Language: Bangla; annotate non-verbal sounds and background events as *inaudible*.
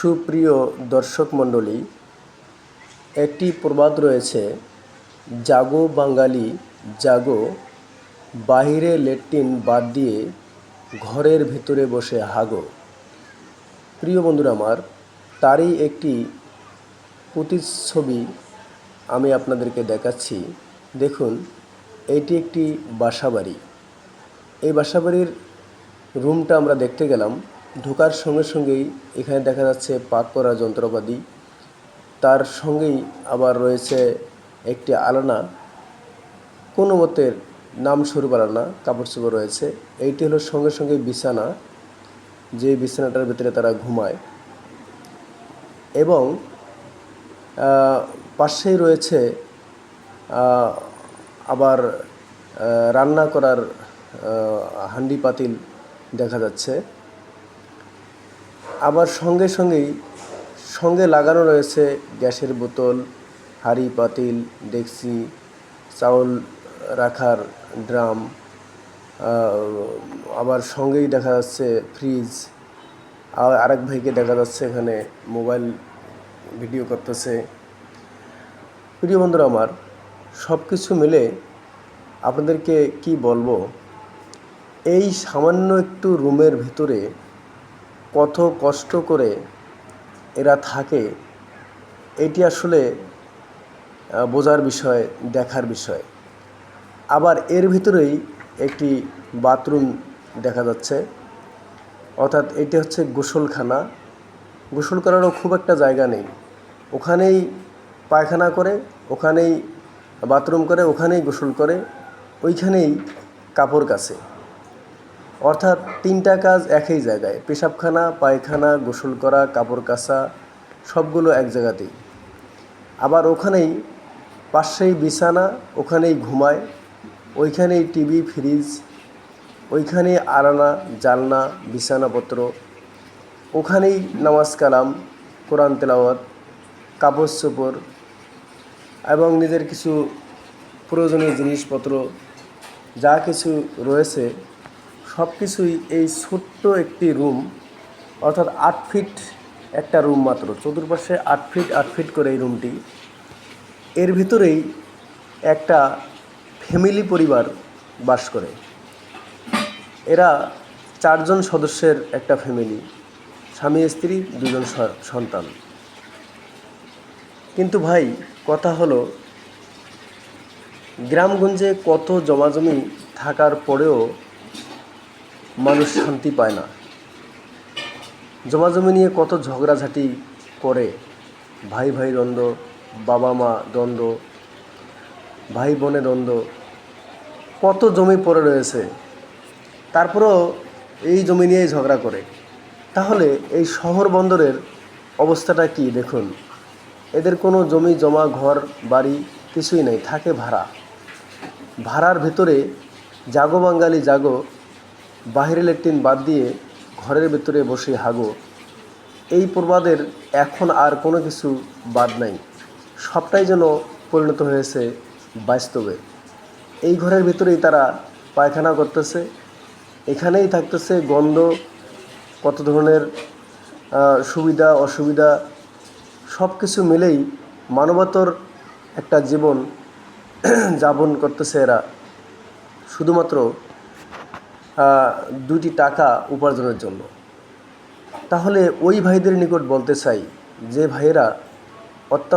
সুপ্রিয় দর্শক মণ্ডলী, একটি প্রবাদ রয়েছে, জাগো বাঙালি, জাগো। বাহিরে লেট্রিন বাদ দিয়ে ঘরের ভেতরে বসে হাগো। প্রিয় বন্ধুরা আমার, তারই একটি প্রতিচ্ছবি আমি আপনাদেরকে দেখাচ্ছি। দেখুন, এটি একটি বাসাবাড়ি। এই বাসাবাড়ির রুমটা আমরা দেখতে গেলাম। ঢোকার সঙ্গে সঙ্গেই এখানে দেখা যাচ্ছে পাক করার যন্ত্রপাতি। তার সঙ্গেই আবার রয়েছে একটি আলনা। কোনো মতের নাম স্বরূপ আলনা, কাপড় চোপড় রয়েছে। এইটি হলো সঙ্গে সঙ্গে বিছানা, যে বিছানাটার ভিতরে তারা ঘুমায়। এবং পাশেই রয়েছে আবার রান্না করার হান্ডি পাতিল দেখা যাচ্ছে। আবার সঙ্গে সঙ্গেই সঙ্গে লাগানো রয়েছে গ্যাসের বোতল, হাঁড়ি, পাতিল ডেকচি চাউল রাখার ড্রাম আবার সঙ্গেই দেখা যাচ্ছে ফ্রিজ। আর আরেক ভাইকে দেখা যাচ্ছে এখানে মোবাইল ভিডিও করতেছে। প্রিয় বন্ধুরা আমার সব কিছু মিলে আপনাদেরকে কি বলব? এই সামান্য একটু রুমের ভিতরে কত কষ্ট করে এরা থাকে, এটি আসলে বোঝার বিষয়, দেখার বিষয়। আবার এর ভিতরেই একটি বাথরুম দেখা যাচ্ছে। অর্থাৎ এটি হচ্ছে গোসলখানা। গোসল করারও খুব একটা জায়গা নেই। ওখানেই পায়খানা করে, ওখানেই বাথরুম করে, ওখানেই গোসল করে, ওইখানেই কাপড় কাছে। অর্থাৎ তিনটা কাজ একই জায়গায়। পেশাবখানা, পায়খানা, গোসল করা, কাপড় কাচা, সবগুলো এক জায়গাতেই। আবার ওখানেই পাশেই বিছানা, ওখানেই ঘুমায়, ওইখানেই টিভি, ফ্রিজ, ওইখানেই আরানা জালনা, বিছানাপত্র, ওখানেই নামাজ কালাম, কোরআন তেলাওয়াত, কাপড় চোপড় এবং নিজের কিছু প্রয়োজনীয় জিনিসপত্র, যা কিছু রয়েছে সব কিছুই এই ছোট্ট একটি রুম অর্থাৎ আট ফিট একটা রুম মাত্র, চতুর্পাশে আট ফিট আট ফিট করে এই রুমটি এর ভিতরেই একটা ফ্যামিলি পরিবার বাস করে। এরা চারজন সদস্যের একটা ফ্যামিলি স্বামী, স্ত্রী, দুজন সন্তান। কিন্তু ভাই, কথা হলো, গ্রামগঞ্জে কত জমাজমি থাকার পরেও মানুষ শান্তি পায় না। জমাজমি নিয়ে কত ঝগড়াঝাটি করে। ভাই ভাই দ্বন্দ্ব, বাবা মা দ্বন্দ্ব, ভাই বোনে দ্বন্দ্ব। কত জমি পড়ে রয়েছে। তারপরেও এই জমি নিয়েই ঝগড়া করে। তাহলে এই শহর বন্দরের অবস্থাটা কি দেখুন। এদের কোনো জমি, জমা, ঘর, বাড়ি কিছুই নেই, থাকে ভাড়া। ভাড়ার ভেতরে জাগো বাঙালি জাগো বাহিরে লেট্রিন বাদ দিয়ে ঘরের ভিতরে বসে, হাগো, এই প্রবাদের এখন আর কোনো কিছু বাদ নাই। সবটাই যেন পরিণত হয়েছে বাস্তবে। এই ঘরের ভিতরেই তারা পায়খানা করতেছে। এখানেই থাকতেছে গন্ধ, কত ধরনের সুবিধা, অসুবিধা সব কিছু মিলেই মানবতর একটা জীবন *clears throat* যাপন করতেছে এরা। শুধুমাত্র দুটি টাকা উপার্জনের জন্য। তাহলে ওই ভাইদের নিকট বলতে চাই যে ভাইয়েরা অত্যন্ত